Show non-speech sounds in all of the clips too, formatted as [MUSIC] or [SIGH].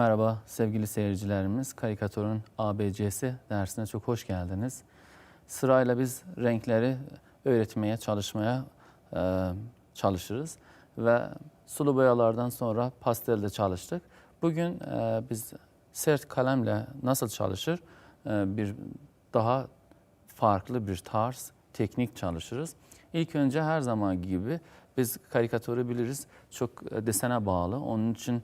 Merhaba sevgili seyircilerimiz. Karikatürün ABC'si dersine çok hoş geldiniz. Sırayla biz renkleri öğretmeye, çalışmaya e, çalışırız. Ve sulu boyalardan sonra pastelde çalıştık. Bugün e, biz sert kalemle nasıl çalışır e, bir daha farklı bir tarz, teknik çalışırız. İlk önce her zaman gibi biz karikatürü biliriz çok e, desene bağlı. Onun için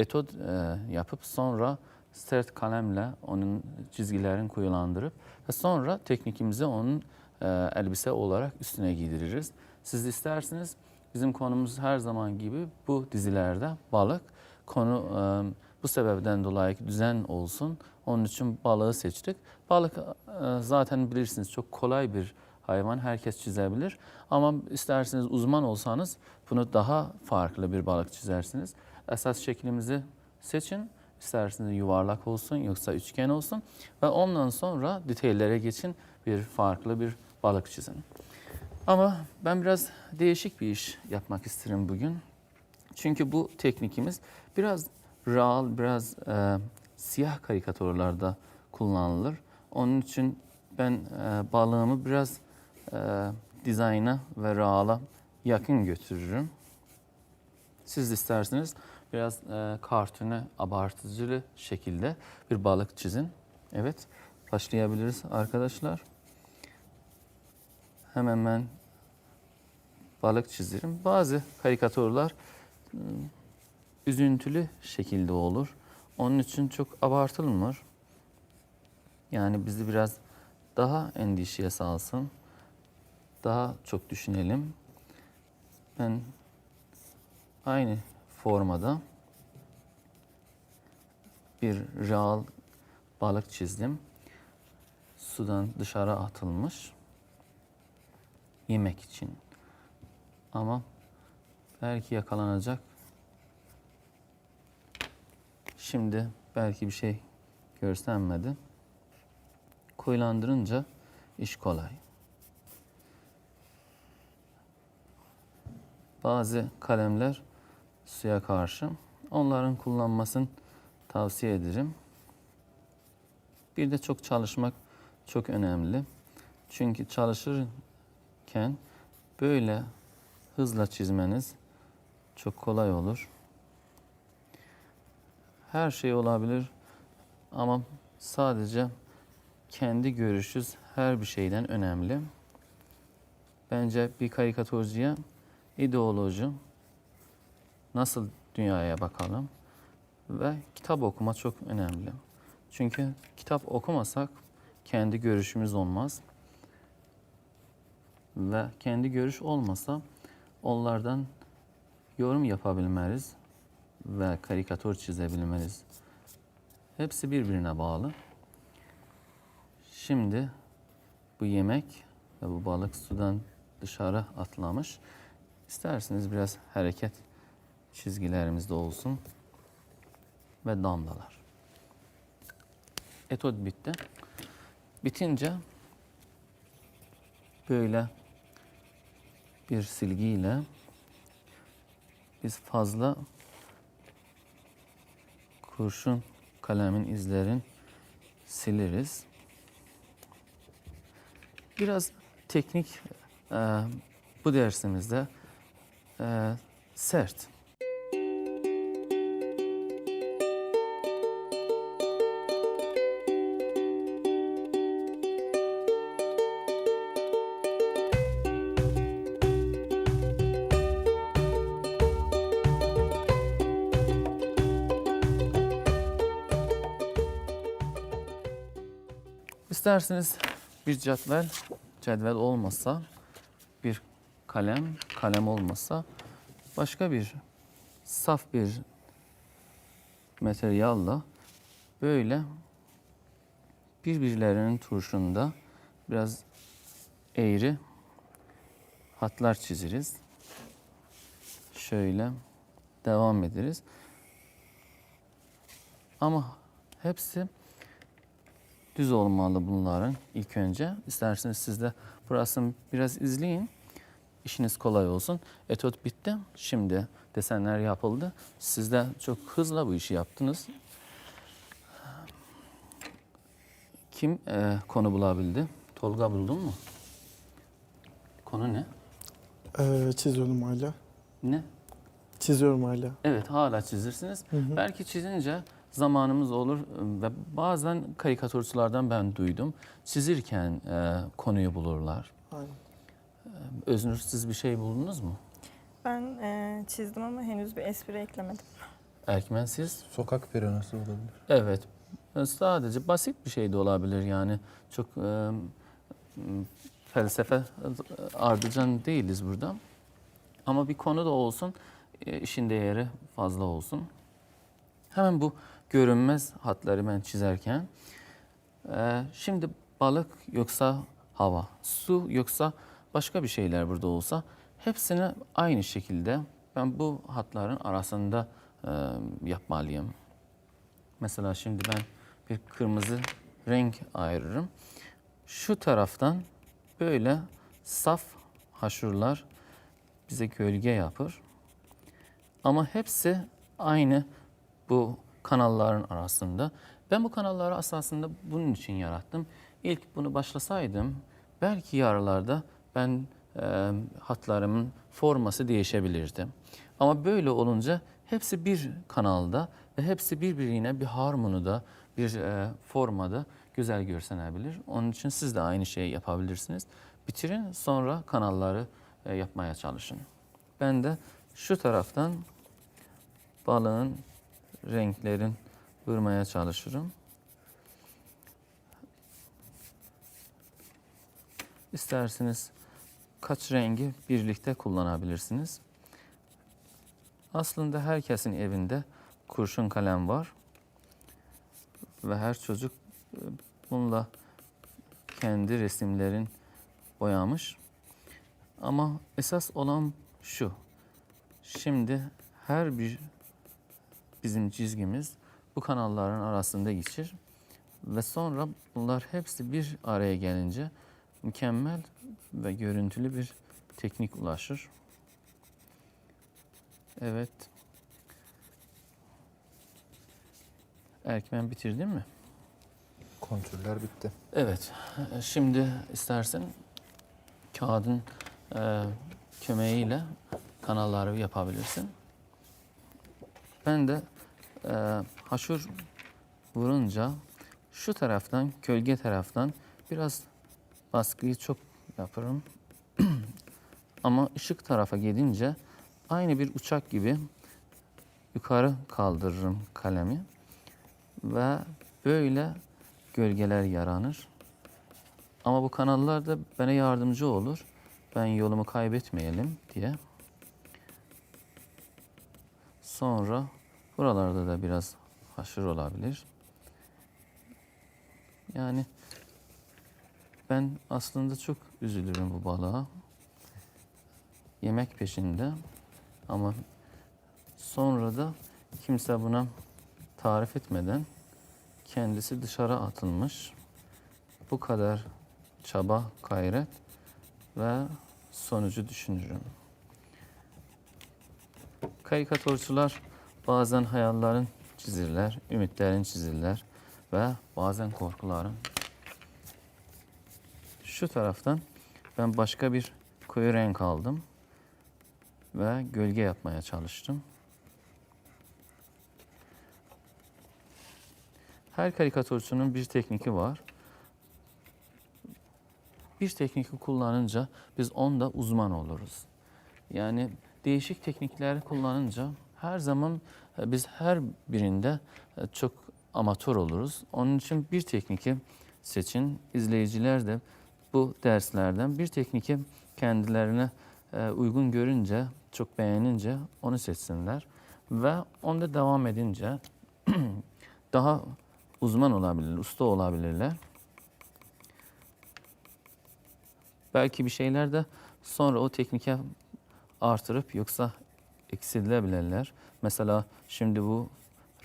etod e, yapıp sonra sert kalemle onun çizgilerini koyulandırıp ve sonra teknikimizi onun e, elbise olarak üstüne giydiririz. Siz isterseniz bizim konumuz her zaman gibi bu dizilerde balık. Konu e, bu sebepten dolayı düzen olsun. Onun için balığı seçtik. Balık e, zaten bilirsiniz çok kolay bir hayvan. Herkes çizebilir. Ama isterseniz uzman olsanız bunu daha farklı bir balık çizersiniz. Esas şeklimizi seçin. İsterseniz yuvarlak olsun yoksa üçgen olsun. Ve ondan sonra detaillere geçin. Bir farklı bir balık çizin. Ama ben biraz değişik bir iş yapmak isterim bugün. Çünkü bu teknikimiz biraz real, biraz e, siyah karikatürlerde kullanılır. Onun için ben e, balığımı biraz e, dizayna ve real'a yakın götürürüm. Siz isterseniz biraz e, kartüne abartıcı şekilde bir balık çizin. Evet, başlayabiliriz arkadaşlar. Hemen ben balık çizerim. Bazı karikatürler ım, üzüntülü şekilde olur. Onun için çok abartılmıyor. Yani bizi biraz daha endişeye salsın. Daha çok düşünelim. Ben aynı formada bir real balık çizdim. Sudan dışarı atılmış yemek için. Ama belki yakalanacak. Şimdi belki bir şey göstermedi. Koyulandırınca iş kolay. Bazı kalemler suya karşı. Onların kullanmasını tavsiye ederim. Bir de çok çalışmak çok önemli. Çünkü çalışırken böyle hızla çizmeniz çok kolay olur. Her şey olabilir ama sadece kendi görüşüz her bir şeyden önemli. Bence bir karikatürcüye ideoloji nasıl dünyaya bakalım ve kitap okuma çok önemli. Çünkü kitap okumasak kendi görüşümüz olmaz. Ve kendi görüş olmasa onlardan yorum yapabilmeliyiz ve karikatür çizebilmeliyiz. Hepsi birbirine bağlı. Şimdi bu yemek ve bu balık sudan dışarı atlamış. İsterseniz biraz hareket çizgilerimizde olsun ve damlalar. Etod bitti. Bitince böyle bir silgiyle biz fazla kurşun kalemin izlerin siliriz. Biraz teknik e, bu dersimizde e, sert. İsterseniz bir cetvel, cetvel olmasa bir kalem, kalem olmasa başka bir saf bir materyalla böyle birbirlerinin turşunda biraz eğri hatlar çizeriz. Şöyle devam ederiz. Ama hepsi düz olmalı bunların ilk önce. İsterseniz siz de burasını biraz izleyin. İşiniz kolay olsun. Etot bitti. Şimdi desenler yapıldı. Siz de çok hızla bu işi yaptınız. Kim e, konu bulabildi? Tolga buldun mu? Konu ne? Ee, çiziyorum hala. Ne? Çiziyorum hala. Evet hala çizirsiniz. Hı hı. Belki çizince zamanımız olur ve bazen karikatürcülerden ben duydum. Çizirken e, konuyu bulurlar. Aynen. Öznur siz bir şey buldunuz mu? Ben e, çizdim ama henüz bir espri eklemedim. Erkmen siz? Sokak piranası olabilir. Evet. Sadece basit bir şey de olabilir yani. Çok e, felsefe ardıcan değiliz burada. Ama bir konu da olsun, e, işin değeri fazla olsun. Hemen bu görünmez hatları ben çizerken, e, şimdi balık yoksa hava, su yoksa başka bir şeyler burada olsa, hepsini aynı şekilde ben bu hatların arasında e, yapmalıyım. Mesela şimdi ben bir kırmızı renk ayırırım. Şu taraftan böyle saf haşurlar bize gölge yapır. Ama hepsi aynı bu kanalların arasında. Ben bu kanalları esasında bunun için yarattım. İlk bunu başlasaydım belki yarılarda ben e, hatlarımın forması değişebilirdi. Ama böyle olunca hepsi bir kanalda ve hepsi birbirine bir harmonide, bir e, formada güzel görünebilir. Onun için siz de aynı şeyi yapabilirsiniz. Bitirin sonra kanalları e, yapmaya çalışın. Ben de şu taraftan balığın renklerin vurmaya çalışırım. İsterseniz kaç rengi birlikte kullanabilirsiniz. Aslında herkesin evinde kurşun kalem var ve her çocuk e, bununla kendi resimlerin boyamış. Ama esas olan şu. Şimdi her bir bizim çizgimiz bu kanalların arasında geçir ve sonra bunlar hepsi bir araya gelince mükemmel ve görüntülü bir teknik ulaşır. Evet. Erkmen bitirdin mi? Kontürler bitti. Evet. Şimdi istersen kağıdın e, kömeğiyle kanalları yapabilirsin. Ben de e, haşur vurunca şu taraftan, gölge taraftan biraz baskıyı çok yaparım. [CLEARS THROAT] Ama ışık tarafa gidince aynı bir uçak gibi yukarı kaldırırım kalemi ve böyle gölgeler yaranır. Ama bu kanallar da bana yardımcı olur. Ben yolumu kaybetmeyelim diye. Sonra buralarda da biraz haşır olabilir. Yani ben aslında çok üzülürüm bu balığa. Yemek peşinde ama sonra da kimse buna tarif etmeden kendisi dışarı atılmış. Bu kadar çaba, gayret ve sonucu düşünürüm. Karikatürcüler bazen hayallerin çizirler, ümitlerin çizirler ve bazen korkuların. Şu taraftan ben başka bir koyu renk aldım ve gölge yapmaya çalıştım. Her karikatürcünün bir tekniki var. Bir tekniki kullanınca biz onda uzman oluruz. Yani değişik teknikler kullanınca her zaman e, biz her birinde e, çok amatör oluruz. Onun için bir tekniki seçin. İzleyiciler de bu derslerden bir tekniki kendilerine e, uygun görünce, çok beğenince onu seçsinler. Ve onda devam edince [CLEARS THROAT] daha uzman olabilirler, usta olabilirler. Belki bir şeyler de sonra o teknike artırıp yoksa eksilebilirler. Mesela şimdi bu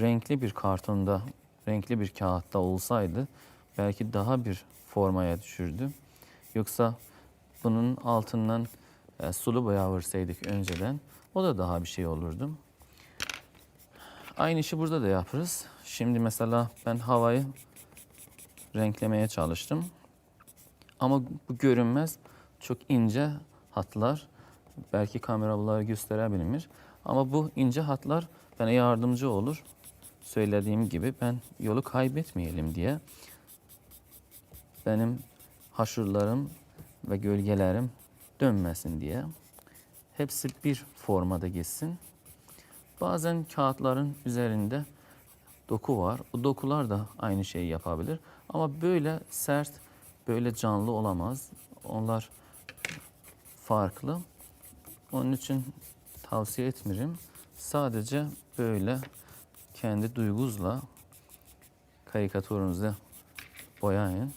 renkli bir kartonda, renkli bir kağıtta olsaydı belki daha bir formaya düşürdü. Yoksa bunun altından e, sulu boya vursaydık önceden o da daha bir şey olurdu. Aynı işi burada da yaparız. Şimdi mesela ben havayı renklemeye çalıştım. Ama bu görünmez çok ince hatlar. Belki kamera bunları gösterebilir. Ama bu ince hatlar bana yardımcı olur. Söylediğim gibi ben yolu kaybetmeyelim diye benim haşırlarım ve gölgelerim dönmesin diye hepsi bir formada geçsin. Bazen kağıtların üzerinde doku var. O dokular da aynı şeyi yapabilir. Ama böyle sert, böyle canlı olamaz. Onlar farklı. Onun için tavsiye etmiyorum. Sadece böyle kendi duyguzla karikatürünüzü boyayın.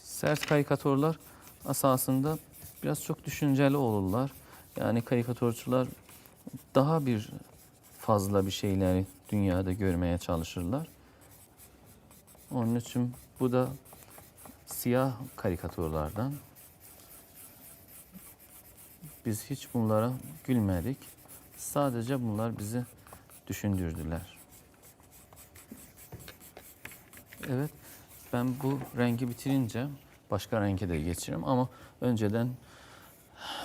Sert karikatürler asasında biraz çok düşünceli olurlar. Yani karikatürcüler daha bir fazla bir şeyleri dünyada görmeye çalışırlar. Onun için bu da siyah karikatürlerden. Biz hiç bunlara gülmedik. Sadece bunlar bizi düşündürdüler. Evet, ben bu rengi bitirince başka renge de geçirim ama önceden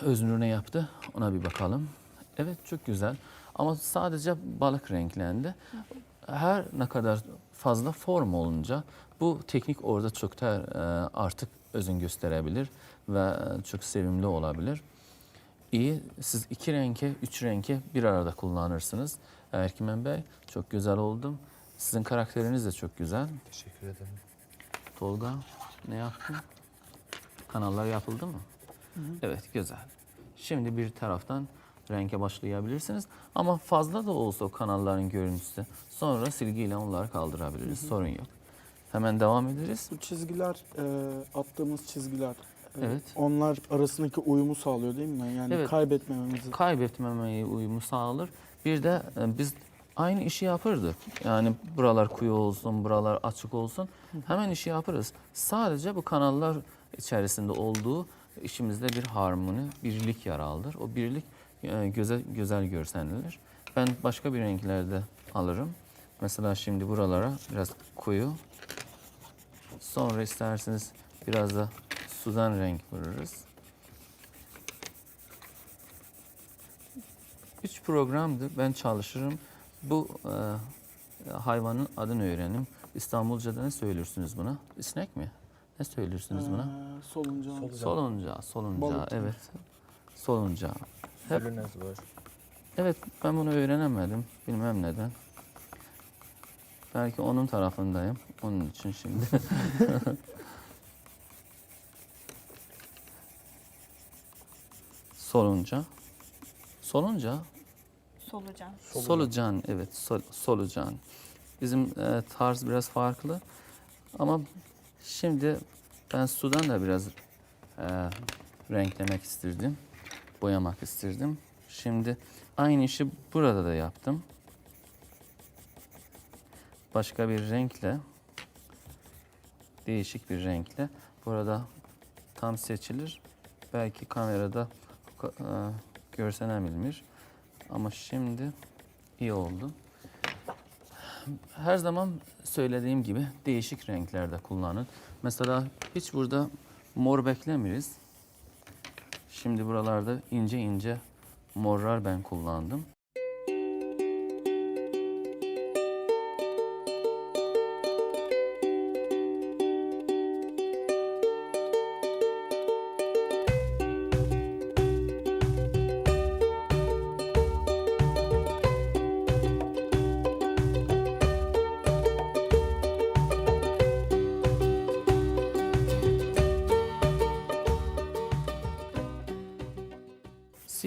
Öznur ne yaptı ona bir bakalım. Evet çok güzel ama sadece balık renklendi. Her ne kadar fazla form olunca bu teknik orada çok da e, artık özün gösterebilir ve çok sevimli olabilir. İyi, siz iki renke, üç renke bir arada kullanırsınız. Erkimen Bey çok güzel oldum. Sizin karakteriniz de çok güzel. Teşekkür ederim. Tolga ne yaptın? Kanallar yapıldı mı? Evet güzel. Şimdi bir taraftan renge başlayabilirsiniz. Ama fazla da olsa o kanalların görüntüsü. Sonra silgiyle onları kaldırabiliriz. Sorun yok. Hemen devam ederiz. Bu çizgiler, e, attığımız çizgiler, e, Evet. onlar arasındaki uyumu sağlıyor değil mi? Yani Evet. kaybetmememizi. Kaybetmemeyi uyumu sağlar. Bir de e, biz aynı işi yapırdık. Yani buralar kuyu olsun, buralar açık olsun. Hemen işi yaparız. Sadece bu kanallar içerisinde olduğu işimizde bir harmoni, birlik yer alır. O birlik göze, güzel görsenilir. Ben başka bir renklerde alırım. Mesela şimdi buralara biraz koyu. Sonra isterseniz biraz da sudan renk vururuz. Üç programdı. Ben çalışırım. Bu e, hayvanın adını öğrenim. İstanbulca'da ne söylüyorsunuz buna? İsnek mi? Ne söylüyorsunuz buna? E. Solucan. Solunca, solunca. Balık gibi. evet. Solunca. Hep- var. Evet, ben bunu öğrenemedim. Bilmem neden. Belki onun tarafındayım. Onun için şimdi. [LAUGHS] solunca. Solunca. Solucan. Solucan. Solucan, evet sol- solucan. Bizim e, tarz biraz farklı ama şimdi ben sudan da biraz e, renklemek istedim, boyamak istedim. Şimdi aynı işi burada da yaptım. Başka bir renkle, değişik bir renkle. Burada tam seçilir. Belki kamerada e, görsenebilir. Ama şimdi iyi oldu. Her zaman söylediğim gibi değişik renklerde kullanın. Mesela hiç burada mor beklemeyiz. Şimdi buralarda ince ince morlar ben kullandım.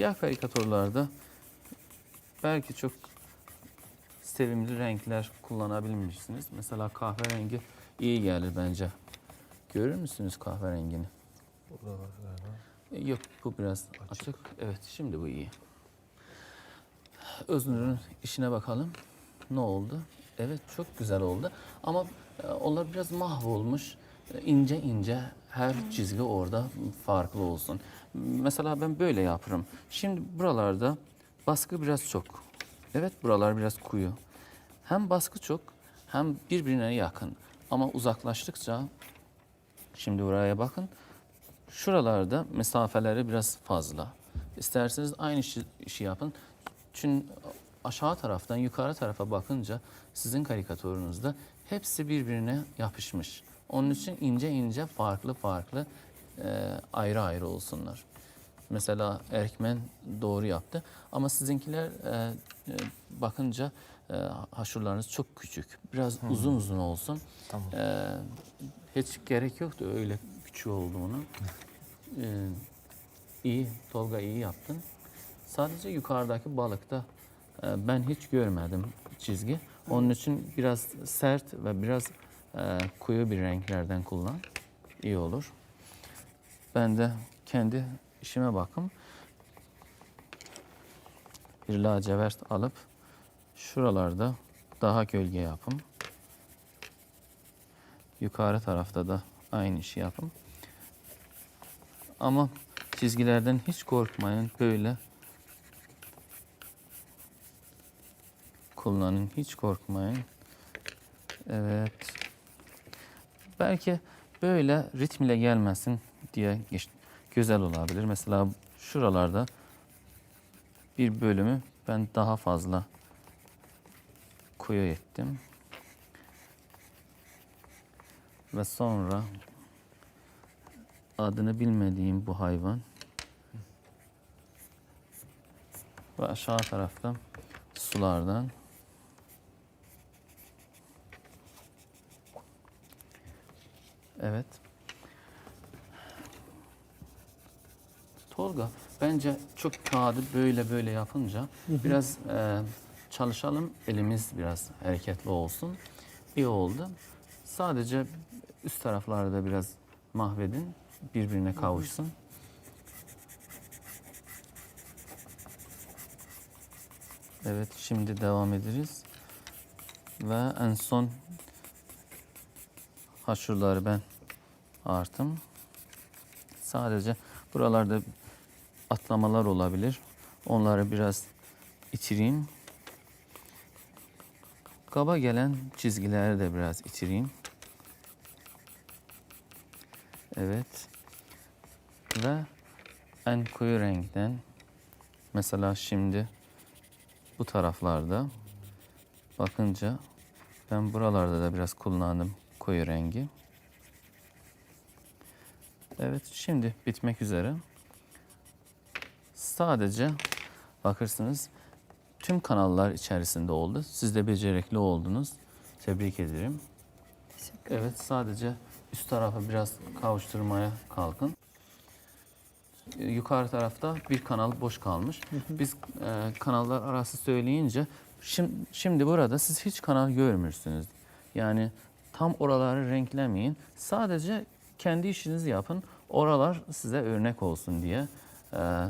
Siyah karikatürlerde belki çok sevimli renkler kullanabilmişsiniz. Mesela kahverengi iyi gelir bence. Görür müsünüz kahverengini? Burada var galiba. Yok bu biraz açık. Evet şimdi bu iyi. Öznur'un işine bakalım. Ne oldu? Evet çok güzel oldu. Ama e, onlar biraz mahvolmuş. E, ince ince her çizgi orada farklı olsun. Mesela ben böyle yaparım. Şimdi buralarda baskı biraz çok. Evet buralar biraz kuyu. hem baskı çok hem birbirine yakın. Ama uzaklaştıkça şimdi buraya bakın. Şuralarda mesafeleri biraz fazla. İsterseniz aynı işi, işi yapın. Çünkü aşağı taraftan yukarı tarafa bakınca sizin karikatürünüzde hepsi birbirine yapışmış. Onun için ince ince farklı farklı ayrı ayrı olsunlar. Mesela Erkmen doğru yaptı ama sizinkiler e, e, bakınca e, haşurlarınız çok küçük. Biraz uzun uzun olsun. Tamam. E, hiç gerek yoktu öyle küçük olduğunu. E, iyi, Tolga iyi yaptın. Sadece yukarıdaki balıkta e, ben hiç görmedim çizgi. Onun için biraz sert ve biraz e, koyu bir renklerden kullan. İyi olur. Ben de kendi işime bakım. Bir lacivert alıp şuralarda daha gölge yapım. Yukarı tarafta da aynı işi yapım. Ama çizgilerden hiç korkmayın. Böyle kullanın. Hiç korkmayın. Evet. Belki böyle ritm ile gelmesin diye güzel olabilir. Mesela şuralarda bir bölümü ben daha fazla koyu ettim. Ve sonra adını bilmediğim bu hayvan ve aşağı tarafta sulardan Evet. Tolga bence çok kağıdı böyle böyle yapınca biraz e, çalışalım elimiz biraz hareketli olsun. İyi oldu. Sadece üst taraflarda biraz mahvedin birbirine kavuşsun. Evet şimdi devam ederiz. Ve en son haşurları ben artım. Sadece buralarda atlamalar olabilir. Onları biraz itireyim. Kaba gelen çizgileri de biraz itireyim. Evet. Ve en koyu renkten mesela şimdi bu taraflarda bakınca ben buralarda da biraz kullandım koyu rengi. Evet şimdi bitmek üzere. Sadece bakırsınız tüm kanallar içerisinde oldu. Siz de becerikli oldunuz. Tebrik ederim. Teşekkür ederim. Evet sadece üst tarafa biraz kavuşturmaya kalkın. Ee, Yukarı tarafta bir kanal boş kalmış. Biz e, kanallar arası söyleyince şimdi, şimdi burada siz hiç kanal görmüyorsunuz. Yani tam oraları renklemeyin. Sadece kendi işinizi yapın. Oralar size örnek olsun diye e,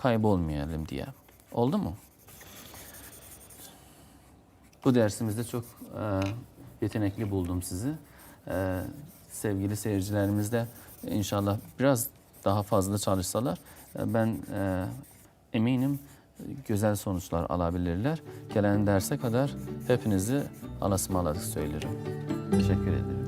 kaybolmayalım diye. Oldu mu? Bu dersimizde çok e, yetenekli buldum sizi. E, sevgili seyircilerimiz de inşallah biraz daha fazla çalışsalar e, ben e, eminim güzel sonuçlar alabilirler. Gelen derse kadar hepinizi alasmaladık söylerim. Teşekkür ederim.